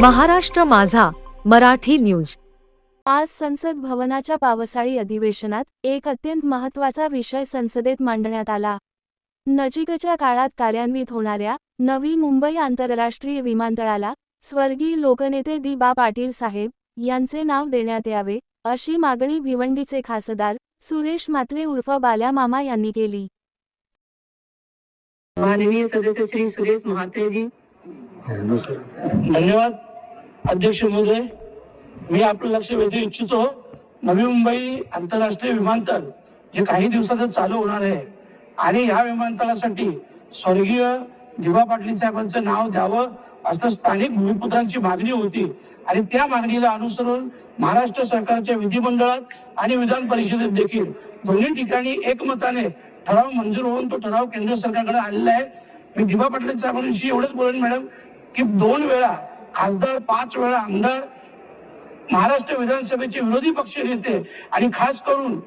महाराष्ट्र माझा मराठी न्यूज. आज संसद भवनाच्या पावसाळी अधिवेशनात एक अत्यंत महत्त्वाचा विषय संसदेत मांडण्यात आला. नजीकच्या काळात कार्यान्वित होणाऱ्या नवी मुंबई आंतरराष्ट्रीय विमानतळाला स्वर्गीय लोकनेते दी बा. पाटील साहेब यांचे नाव देण्यात यावे अशी मागणी भिवंडीचे खासदार सुरेश म्हात्रे उर्फ बाल्या मामा यांनी केली. माननीय सदस्य श्री सुरेश महात्रे जी धन्यवाद. अध्यक्ष महोदय मी आपलं लक्ष वेधू इच्छितो. नवी मुंबई आंतरराष्ट्रीय विमानतळ जे काही दिवसातच चालू होणार आहे आणि ह्या विमानतळासाठी स्वर्गीय दिवा पाटील साहेबांचं नाव द्यावं असं स्थानिक भूमिपुत्रांची मागणी होती. आणि त्या मागणीला अनुसरून महाराष्ट्र सरकारच्या विधिमंडळात आणि विधान परिषदेत देखील दोन्ही ठिकाणी एकमताने ठराव मंजूर होऊन तो ठराव केंद्र सरकारकडे आलेला आहे. मी दिवा पाटील साहेबांशी एवढंच बोलेन मॅडम की दोन वेळा खासदार पाच वेळा आमदार महाराष्ट्र विधानसभेचे विरोधी पक्ष नेते आणि खास करून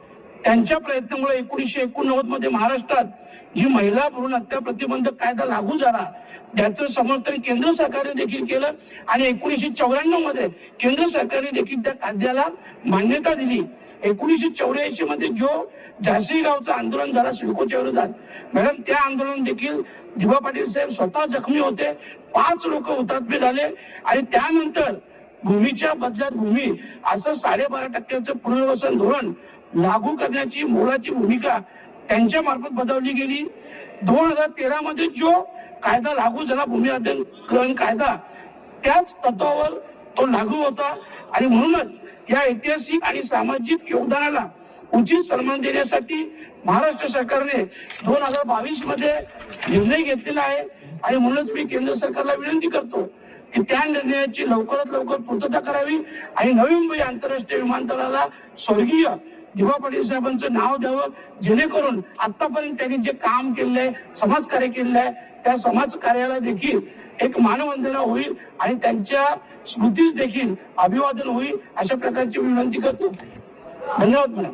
त्यांच्या प्रयत्नामुळे एकोणीसशे एकोणनव्वदमध्ये महाराष्ट्रात जी महिला भ्रूण हत्या प्रतिबंधक कायदा लागू झाला. त्याचं समर्थन केंद्र सरकारने देखील केलं आणि एकोणीसशे चौऱ्याण्णवमध्ये केंद्र सरकारने देखील त्या कायद्याला मान्यता दिली. एकोणीसशे चौऱ्याऐंशी मध्ये जो झाशी गावचं आंदोलन झाला सिडकोच्या विरोधात. मॅडम त्या आंदोलन देखील दिबा पाटील साहेब स्वतः जखमी होते. पाच लोक हुतात्मे झाले. आणि त्यानंतर भूमीच्या बदल्यात भूमी असं साडेबारा टक्क्याचं पुनर्वसन धोरण लागू करण्याची मोलाची भूमिका त्यांच्या मार्फत बजावली गेली. दोन हजार तेरा मध्ये जो कायदा लागू झाला भूमी अधिग्रहण कायदा त्याच तत्वावर तो लागू होता. आणि म्हणूनच या ऐतिहासिक आणि सामाजिक योगदानाला उचित सन्मान देण्यासाठी महाराष्ट्र सरकारने दोन हजार बावीसमध्ये निर्णय घेतलेला आहे. आणि म्हणूनच मी केंद्र सरकारला विनंती करतो की त्या निर्णयाची लवकरात लवकर पूर्तता करावी आणि नवी मुंबई आंतरराष्ट्रीय विमानतळाला स्वर्गीय दिवा पाटील साहेबांचं नाव द्यावं. जेणेकरून आतापर्यंत त्यांनी जे काम केलेलं आहे समाजकार्य केलेलं आहे त्या समाज कार्याला देखील एक मानवंदना होईल आणि त्यांच्या स्मृतीस देखील अभिवादन होईल अशा प्रकारची विनंती करतो. धन्यवाद मॅडम.